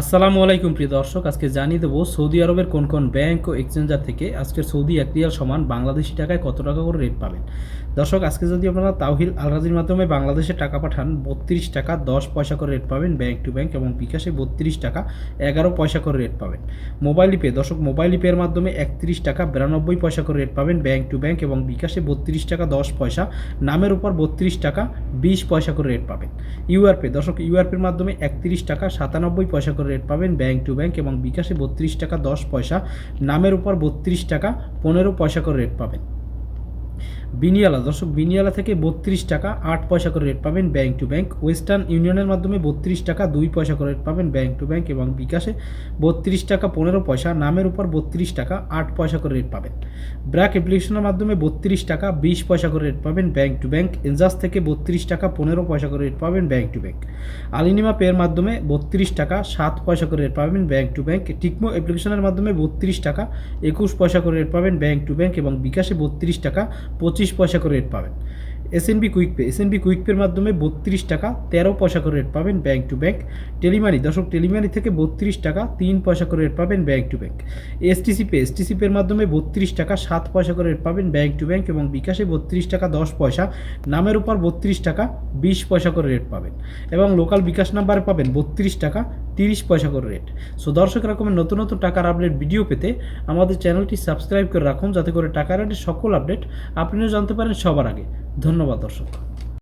আসসালামু আলাইকুম, প্রিয় দর্শক। আজকে জানিয়ে দেবো সৌদি আরবের কোন কোন ব্যাংক ও এক্সচেঞ্জার থেকে আজকের সৌদি এক রিয়াল সমান বাংলাদেশি টাকায় কত টাকা করে রেট পাবেন? দর্শক, আজকে যদি আপনারা তাওহিল আলরাজির মাধ্যমে বাংলাদেশে টাকা পাঠান, বত্রিশ টাকা দশ পয়সা করে রেট পাবেন ব্যাংক টু ব্যাংক এবং বিকাশে বত্রিশ টাকা এগারো পয়সা করে রেট পাবেন। মোবাইল পে, দর্শক, মোবাইল পের মাধ্যমে একত্রিশ টাকা বিরানব্বই পয়সা করে রেট পাবেন ব্যাংক টু ব্যাংক এবং বিকাশে বত্রিশ টাকা দশ পয়সা। নামের উপর বত্রিশ টাকা বিশ পয়সা করে রেট পাবেন। ইউআর পে, দর্শক ইউআর পের মাধ্যমে একত্রিশ টাকা সাতানব্বই পয়সা করে রেট পাবেন ব্যাংক টু ব্যাংক এবং বিকাশে বত্রিশ টাকা দশ পয়সা, নামের উপর বত্রিশ টাকা, পনেরো পয়সা করে রেট পাবেন। বিনিয়ালা, দর্শক, বিনিয়ালা থেকে বত্রিশ টাকা আট পয়সা করে রেট পাবেন ব্যাংক টু ব্যাংক ওয়েস্টার্ন ইউনিয়নের মাধ্যমে বত্রিশ টাকা দুই পয়সা করে রেট পাবেন ব্যাংক টু ব্যাংক এবং বিকাশে বত্রিশ টাকা পনেরো পয়সা, নামের উপর বত্রিশ টাকা আট পয়সা করে রেট পাবেন। ব্র্যাক অ্যাপ্লিকেশনের মাধ্যমে বত্রিশ টাকা বিশ পয়সা করে রেট পাবেন ব্যাংক টু ব্যাংক এনজাস থেকে বত্রিশ টাকা পনেরো পয়সা করে রেট পাবেন ব্যাংক টু ব্যাংক আলিনিমা পের মাধ্যমে বত্রিশ টাকা সাত পয়সা করে রেট পাবেন ব্যাংক টু ব্যাংক টিকমো অ্যাপ্লিকেশনের মাধ্যমে বত্রিশ টাকা একুশ পয়সা করে রেট পাবেন ব্যাংক টু ব্যাংক এবং বিকাশে বত্রিশ টাকা পঁচিশ পয়সা করে রেট পাবেন। SNB quick pay SNB quick পের মাধ্যমে বত্রিশ টাকা তেরো পয়সা করে রেট পাবেন ব্যাংক টু ব্যাংক টেলিমানি দর্শক টেলিমানি থেকে বত্রিশ টাকা তিন পয়সা করে রেট পাবেন bank to bank STC pay STC পের মাধ্যমে বত্রিশ টাকা সাত পয়সা করে রেট পাবেন ব্যাংক টু ব্যাংক এবং বিকাশে বত্রিশ টাকা দশ পয়সা। নামের উপর বত্রিশ টাকা বিশ পয়সা করে রেট পাবেন। এবং লোকাল বিকাশ নাম্বারে পাবেন বত্রিশ টাকা তিরিশ পয়সা করে রেট সো দর্শক রকমের নতুন নতুন টাকার আপডেট ভিডিও পেতে আমাদের চ্যানেলটি সাবস্ক্রাইব করে রাখুন, যাতে করে টাকার রেটের সকল আপডেট আপনিও জানতে পারেন সবার আগে। ধন্যবাদ দর্শক।